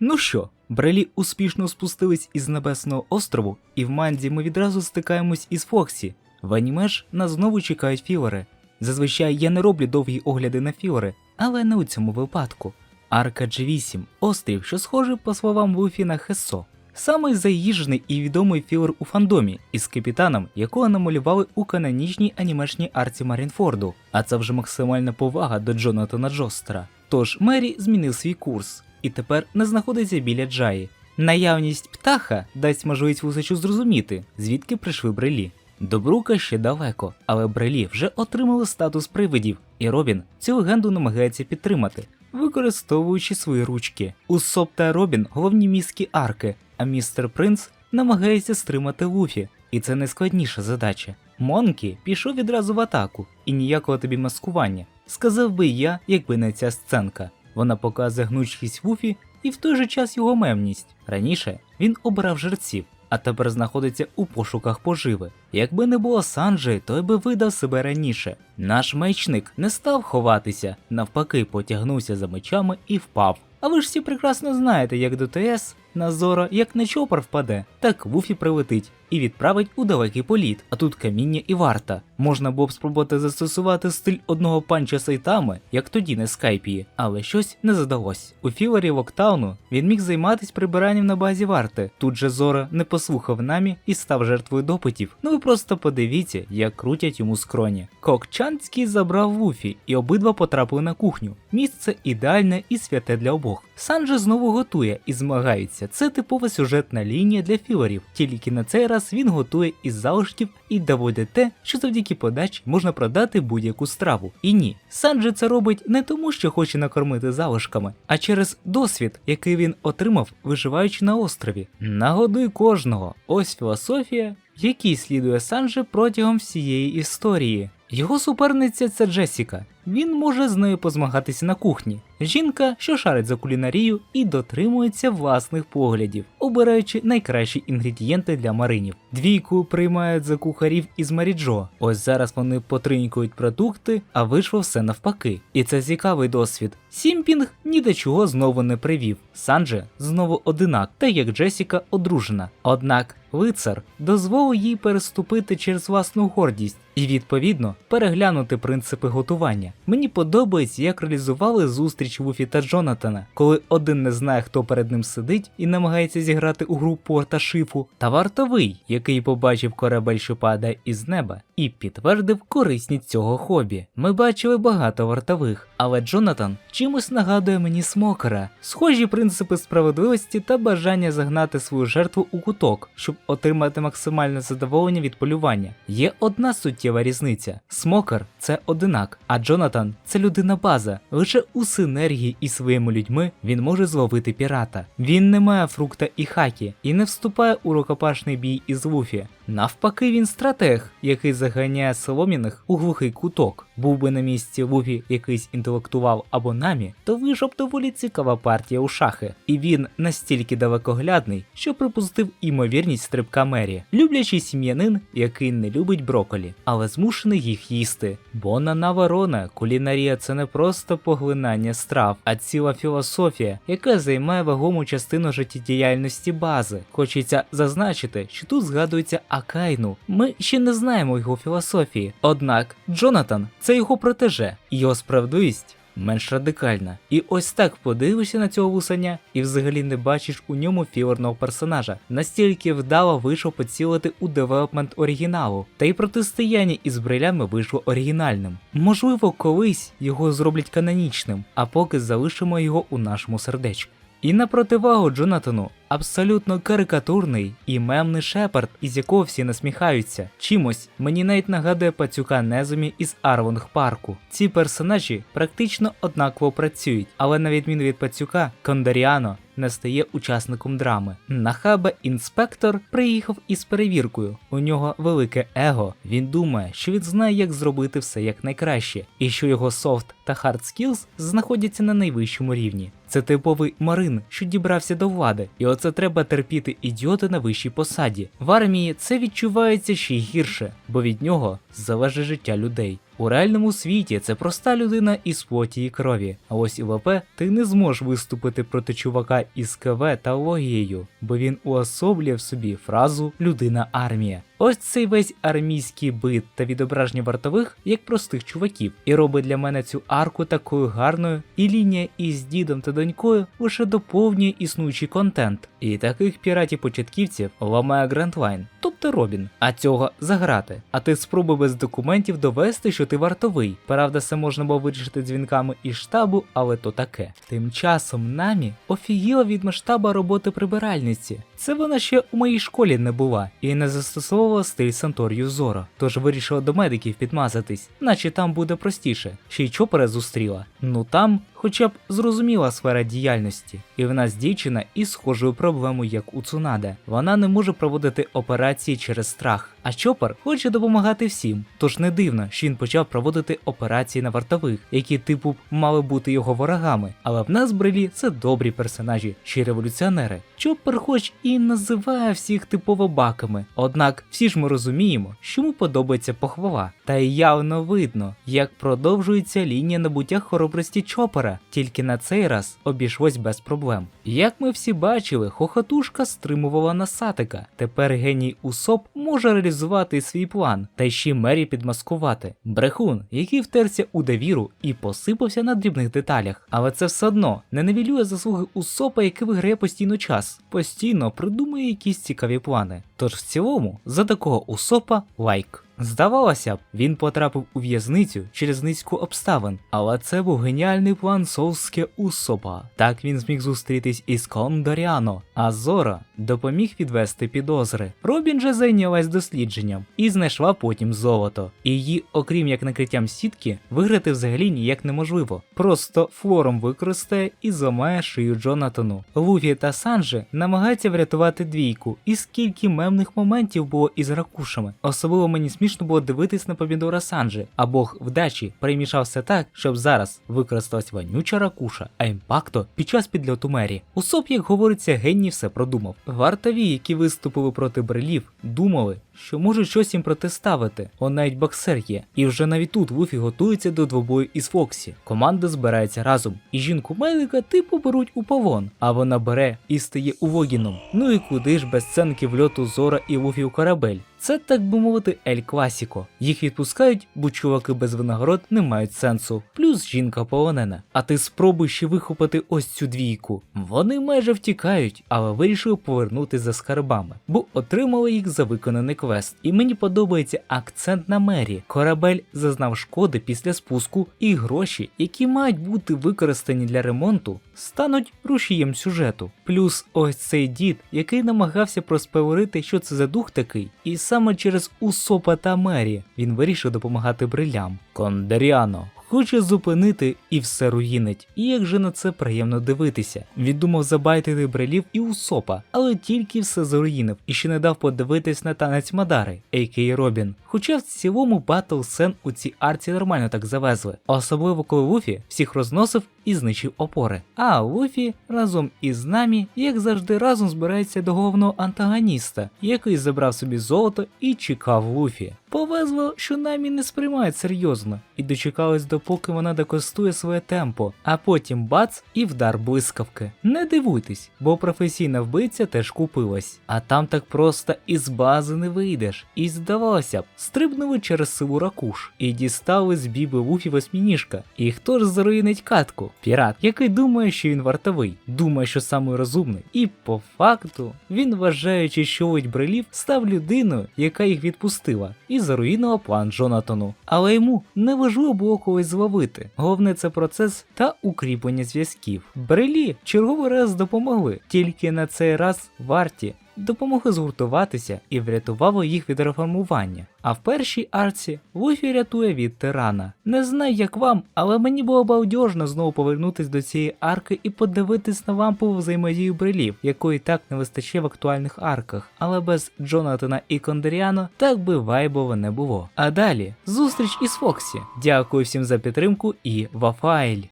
Ну що, Брелі успішно спустились із Небесного острову, і в Манді ми відразу стикаємось із Фоксі. В аніме ж нас знову чекають філери. Зазвичай я не роблю довгі огляди на філери, але не у цьому випадку. Арка G8 острів, що схожий по словам Луфі на Хессо. Самий заїжджений і відомий філер у фандомі, із капітаном, якого намалювали у канонічній анімешній арці Марінфорду, а це вже максимальна повага до Джонатана Джостера. Тож Мері змінив свій курс і тепер не знаходиться біля Джаї. Наявність птаха дасть можливість вусачу зрозуміти, звідки прийшли брелі. До Брука ще далеко, але брелі вже отримали статус привидів, і Робін цю легенду намагається підтримати, використовуючи свої ручки. Усоп та Робін головні мізки арки, а містер Принц намагається стримати Луфі, і це найскладніша задача. Монкі пішов відразу в атаку, і ніякого тобі маскування. Сказав би я, якби не ця сценка. Вона показує гнучкість Вуфі і в той же час його мемність. Раніше він обирав жерців, а тепер знаходиться у пошуках поживи. Якби не було Санджі, той би видав себе раніше. Наш мечник не став ховатися, навпаки, потягнувся за мечами і впав. А ви ж всі прекрасно знаєте, як до ТС на Зора як на чопор впаде, так Вуфі прилетить і відправить у далекий політ. А тут каміння і варта. Можна було б спробувати застосувати стиль одного панча Сайтами, як тоді на скайпії, але щось не задалось. У філері Локтауну він міг займатися прибиранням на базі варти. Тут же Зора не послухав намі і став жертвою допитів. Ну ви просто подивіться, як крутять йому скроні. Кокчанський забрав Вуфі, і обидва потрапили на кухню. Місце ідеальне і святе для обох. Санджа знову готує і змагається. Це типова сюжетна лінія для філерів, тільки на цей раз він готує із залишків і доводить те, що завдяки подачі можна продати будь-яку страву. І ні, Санджи це робить не тому, що хоче накормити залишками, а через досвід, який він отримав, виживаючи на острові. Нагодуй кожного. Ось філософія, якій слідує Санджи протягом всієї історії. Його суперниця це Джесіка. Він може з нею позмагатися на кухні. Жінка, що шарить за кулінарію і дотримується власних поглядів, обираючи найкращі інгредієнти для маринів. Двійку приймають за кухарів із Маріджо. Ось зараз вони потринькують продукти, а вийшло все навпаки. І це цікавий досвід. Сімпінг ні до чого знову не привів. Санже знову одинак, та як Джесіка одружена. Однак лицар дозволив їй переступити через власну гордість і відповідно переглянути принципи готування. Мені подобається, як реалізували зустріч Вуфі та Джонатана, коли один не знає, хто перед ним сидить і намагається зіграти у гру порта шифу, та вартовий, який побачив корабель, що падає із неба, і підтвердив корисність цього хобі. Ми бачили багато вартових, але Джонатан чимось нагадує мені смокера, схожі принципи справедливості та бажання загнати свою жертву у куток, щоб отримати максимальне задоволення від полювання. Є одна суттєва різниця: смокер це одинак, а Джонатан це людина база. Лише у синергії із своїми людьми він може зловити пірата. Він не має фрукта і хакі і не вступає у рукопашний бій із Луфі. Навпаки, він стратег, який заганяє соломіних у глухий куток. Був би на місці Луфі якийсь інтелектуал або намі, то вийшов доволі цікава партія у шахи. І він настільки далекоглядний, що припустив імовірність стрибка Мері, люблячий сім'янин, який не любить броколі, але змушений їх їсти. Бо на Наворона кулінарія це не просто поглинання страв, а ціла філософія, яка займає вагому частину життєдіяльності бази. Хочеться зазначити, що тут згадується Акайну. Ми ще не знаємо його філософії. Однак Джонатан це його протеже, його справедливість менш радикальна. І ось так подивишся на цього вусаня і взагалі не бачиш у ньому філерного персонажа. Настільки вдало вийшов поцілити у девелопмент оригіналу, та й протистояння із брилями вийшло оригінальним. Можливо, колись його зроблять канонічним, а поки залишимо його у нашому сердечку. І на противагу Джонатану абсолютно карикатурний і мемний шепард, із якого всі насміхаються. Чимось мені навіть нагадує пацюка Незумі із Арвонг парку. Ці персонажі практично однаково працюють, але на відміну від пацюка, Кондаріано не стає учасником драми. Нахабе інспектор приїхав із перевіркою. У нього велике его. Він думає, що він знає, як зробити все якнайкраще, і що його софт та хард skills знаходяться на найвищому рівні. Це типовий Марин, що дібрався до влади, і оце треба терпіти ідіоти на вищій посаді. В армії це відчувається ще й гірше, бо від нього залежить життя людей. У реальному світі це проста людина із плоті і крові. А ось у ВП ти не зможеш виступити проти чувака із КВ та логією, бо він уособлює в собі фразу людина армія. Ось цей весь армійський бит та відображення вартових як простих чуваків, і робить для мене цю арку такою гарною, і лінія із дідом та донькою лише доповнює існуючий контент. І таких піратів-початківців ламає Грандвайн, тобто Робін. А цього заграти. А ти спробуй без документів довести, що ти вартовий. Правда, це можна було вирішити дзвінками із штабу, але то таке. Тим часом намі офігіла від масштаба роботи прибиральниці. Це вона ще у моїй школі не була і не застосовувала стиль Санторію Зоро, тож вирішила до медиків підмазатись, наче там буде простіше. Ще й чопера зустріла. Ну там хоча б зрозуміла сфера діяльності. І в нас дівчина із схожою проблемою, як у Цунаде. Вона не може проводити операції через страх. А Чопер хоче допомагати всім. Тож не дивно, що він почав проводити операції на вартових, які типу мали бути його ворогами. Але в нас брелі це добрі персонажі, чи революціонери. Чопер хоч і називає всіх типово баками, однак всі ж ми розуміємо, що йому подобається похвала. Та й явно видно, як продовжується лінія набуття хоробрості Чопера, тільки на цей раз обійшлось без проблем. Як ми всі бачили, хохотушка стримувала насатика. Тепер геній Усоп може реалізувати свій план, та й ще Мері підмаскувати. Брехун, який втерся у довіру і посипався на дрібних деталях. Але це все одно не невілює заслуги Усопа, який виграє постійно час, постійно придумує якісь цікаві плани. Тож в цілому, за такого Усопа лайк. Здавалося б, він потрапив у в'язницю через низьку обставин, але це був геніальний план Солске Усопа. Так він зміг зустрітись із Кондоріано, а Зора допоміг відвести підозри. Робін же зайнялась дослідженням і знайшла потім золото. І її, окрім як накриттям сітки, виграти взагалі ніяк неможливо. Просто флором використає і зламає шию Джонатану. Луфі та Санджи намагаються врятувати двійку, і скільки мемних моментів було із ракушами. Особливо мені смішно було дивитись на помідора Санджи, а бог вдачі перемішав все так, щоб зараз використалась вонюча ракуша, а імпакто під час підльоту мері. Усоп, як говориться, геній все продумав. Вартові, які виступили проти брелів, думали, що можуть щось їм протиставити. Он навіть боксер є. І вже навіть тут Луфі готується до двобою із Фоксі. Команда збирається разом, і жінку Мелика типу беруть у полон, а вона бере і стає увогіном. Ну і куди ж без сценки вльоту Зора і Луфі у корабель. Це так би мовити Ель Класіко. Їх відпускають, бо чуваки без винагород не мають сенсу. Плюс жінка полонена. А ти спробуй ще вихопити ось цю двійку. Вони майже втікають, але вирішили повернути за скарбами, бо отримали їх за виконаний квест. І мені подобається акцент на мері. Корабель зазнав шкоди після спуску, і гроші, які мають бути використані для ремонту, стануть рушієм сюжету. Плюс ось цей дід, який намагався проспеварити, що це за дух такий, і саме через Усопа та Мері він вирішив допомагати брилям. Кондеріано хоче зупинити і все руїнить. І як же на це приємно дивитися. Він думав забайтити брелів і Усопа, але тільки все заруїнив і ще не дав подивитись на танець Мадари, а.к.а. Робін. Хоча в цілому батл сцен у цій арці нормально так завезли, особливо коли Луфі всіх розносив і знищив опори. А Луфі разом із нами, як завжди, разом збирається до головного антагоніста, який забрав собі золото і чекав Луфі. Повезло, що намі не сприймають серйозно, і дочекались допоки вона докостує своє темпо, а потім бац і вдар блискавки. Не дивуйтесь, бо професійна вбивця теж купилась. А там так просто із бази не вийдеш. І здавалося б, стрибнули через силу ракуш і дістали з біби Луфі восьмініжка. І хто ж заруїнить катку? Пірат, який думає, що він вартовий, думає, що самий розумний. І по факту він, вважаючи, що лить брелів, став людиною, яка їх відпустила, і заруїнила план Джонатану. Але йому не важливо було когось зловити. Головне це процес та укріплення зв'язків. Брелі черговий раз допомогли, тільки на цей раз варті допомогли згуртуватися і врятувало їх від реформування. А в першій арці Луфі рятує від тирана. Не знаю, як вам, але мені було балдежно знову повернутись до цієї арки і подивитись на лампову взаємодію брелів, якої так не вистачає в актуальних арках. Але без Джонатана і Кондеріано так би вайбово не було. А далі зустріч із Фоксі. Дякую всім за підтримку і Вафайль.